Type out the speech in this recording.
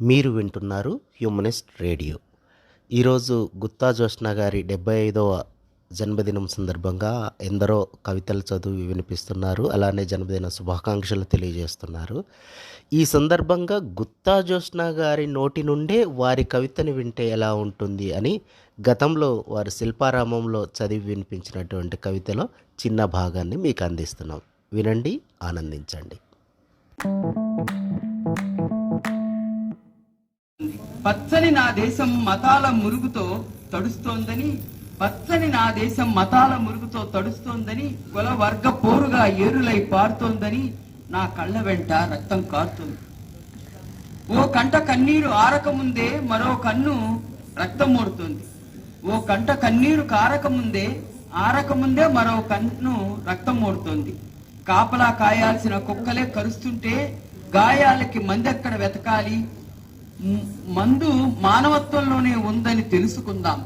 మీరు వింటున్నారు humanist radio. ఈరోజు గుత్తా జోష్న గారి డెబ్బై ఐదవ జన్మదినం సందర్భంగా ఎందరో కవితలు చదివి వినిపిస్తున్నారు అలానే జన్మదిన శుభాకాంక్షలు తెలియజేస్తున్నారు. ఈ సందర్భంగా గుత్తా జోష్న గారి నోటి నుండే వారి కవితను వింటే ఎలా ఉంటుంది అని గతంలో వారు శిల్పారామంలో చదివి వినిపించినటువంటి కవితలో చిన్న భాగాన్ని మీకు అందిస్తున్నాం. వినండి ఆనందించండి. పచ్చని నా దేశం మతాల మురుగుతో తడుస్తోందని పచ్చని నా దేశం మతాల మురుగుతో తడుస్తోందని కుల వర్గ పోరుగా ఏరులై పారుతోందని నా కళ్ళ వెంట రక్తం కారుతోంది. ఓ కంట కన్నీరు ఆరకముందే మరో కన్ను రక్తం మూడుతుంది ఓ కంట కన్నీరు కారకముందే ఆరకముందే మరో కన్ను రక్తం మూడుతుంది కాపలా కాయాల్సిన కుక్కలే కరుస్తుంటే గాయాలకి మందెక్కడ వెతకాలి? మందు మానవత్వంలోనే ఉందని తెలుసుకుందాం.